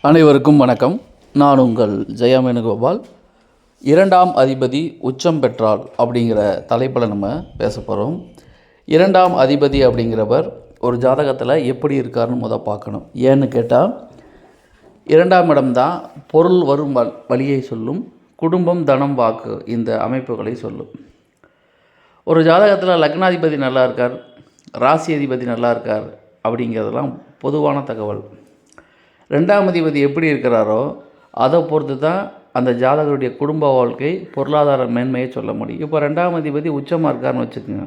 அனைவருக்கும் வணக்கம். நான் உங்கள் ஜெயமேனுகோபால் இரண்டாம் அதிபதி உச்சம் பெற்றால் அப்படிங்கிற தலைப்பில் நம்ம பேச போகிறோம் இரண்டாம் அதிபதி அப்படிங்கிறவர் ஒரு ஜாதகத்தில் எப்படி இருக்காருன்னு முத பார்க்கணும். ஏன்னு கேட்டால் இரண்டாம் இடம்தான் பொருள் வரும் வ- வழியை சொல்லும் குடும்பம் தனம் வாக்கு இந்த அமைப்புகளை சொல்லும். ஒரு ஜாதகத்தில் லக்னாதிபதி நல்லா இருக்கார் ராசி அதிபதி நல்லா இருக்கார் அப்படிங்கிறதெல்லாம் பொதுவான தகவல். ரெண்டாம் அதிபதி எப்படி இருக்கிறாரோ அதை பொறுத்து தான் அந்த ஜாதகருடைய குடும்ப வாழ்க்கை பொருளாதார மேன்மையை சொல்ல முடியும். இப்போ ரெண்டாம் அதிபதி உச்சமாக இருக்காருன்னு வச்சுக்கோங்க.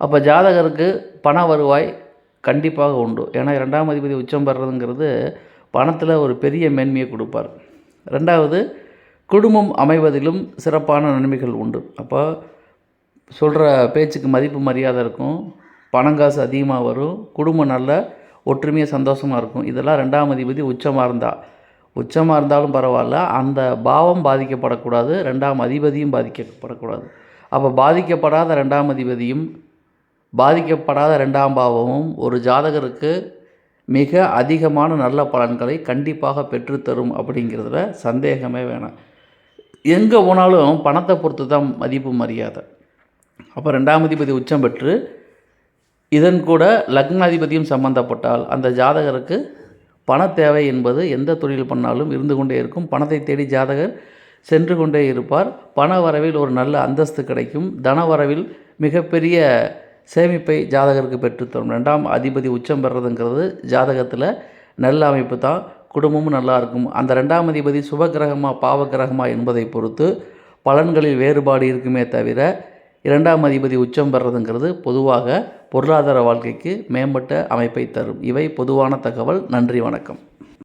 அப்போ ஜாதகருக்கு பண வருவாய் கண்டிப்பாக உண்டு. ஏன்னா ரெண்டாம் அதிபதி உச்சம் பெறதுங்கிறது பணத்தில் ஒரு பெரிய மேன்மையை கொடுப்பார். ரெண்டாவது குடும்பம் அமைவதிலும் சிறப்பான நன்மைகள் உண்டு. அப்போ சொல்கிற பேச்சுக்கு மதிப்பு மரியாதை இருக்கும். பணங்காசு அதிகமாக வரும். குடும்பம் நல்ல ஒற்றுமையாக சந்தோஷமாக இருக்கும். இதெல்லாம் ரெண்டாம் அதிபதி உச்சமாக இருந்தால் உச்சமாக இருந்தாலும் பரவாயில்ல. அந்த பாவம் பாதிக்கப்படக்கூடாது. ரெண்டாம் அதிபதியும் பாதிக்கப்படக்கூடாது. அப்போ பாதிக்கப்படாத ரெண்டாம் அதிபதியும் பாதிக்கப்படாத ரெண்டாம் பாவமும் ஒரு ஜாதகருக்கு மிக அதிகமான நல்ல பலன்களை கண்டிப்பாக பெற்றுத்தரும் அப்படிங்கிறதுல சந்தேகமே வேணாம். எங்கே போனாலும் பணத்தை பொறுத்து தான் மதிப்பு மரியாதை. அப்போ ரெண்டாம் அதிபதி உச்சம் பெற்று இதன் கூட லக்னாதிபதியும் சம்பந்தப்பட்டால் அந்த ஜாதகருக்கு பண தேவை என்பது எந்த தொழில் பண்ணாலும் இருந்து கொண்டே இருக்கும். பணத்தை தேடி ஜாதகர் சென்று கொண்டே இருப்பார். பண வரவில் ஒரு நல்ல அந்தஸ்து கிடைக்கும். தன வரவில் மிகப்பெரிய சேமிப்பை ஜாதகருக்கு பெற்றுத்தரும் ரெண்டாம் அதிபதி உச்சம் பெறதுங்கிறது ஜாதகத்தில் நல்ல அமைப்பு தான். குடும்பமும் நல்லா இருக்கும். அந்த ரெண்டாம் அதிபதி சுபகிரகமாக பாவகிரகமாக என்பதை பொறுத்து பலன்களில் வேறுபாடு இருக்குமே தவிர இரண்டாம் அதிபதி உச்சம் பெறதுங்கிறது பொதுவாக பொருளாதார வாழ்க்கைக்கு மேம்பட்ட அமைப்பை தரும். இவை பொதுவான தகவல். நன்றி வணக்கம்.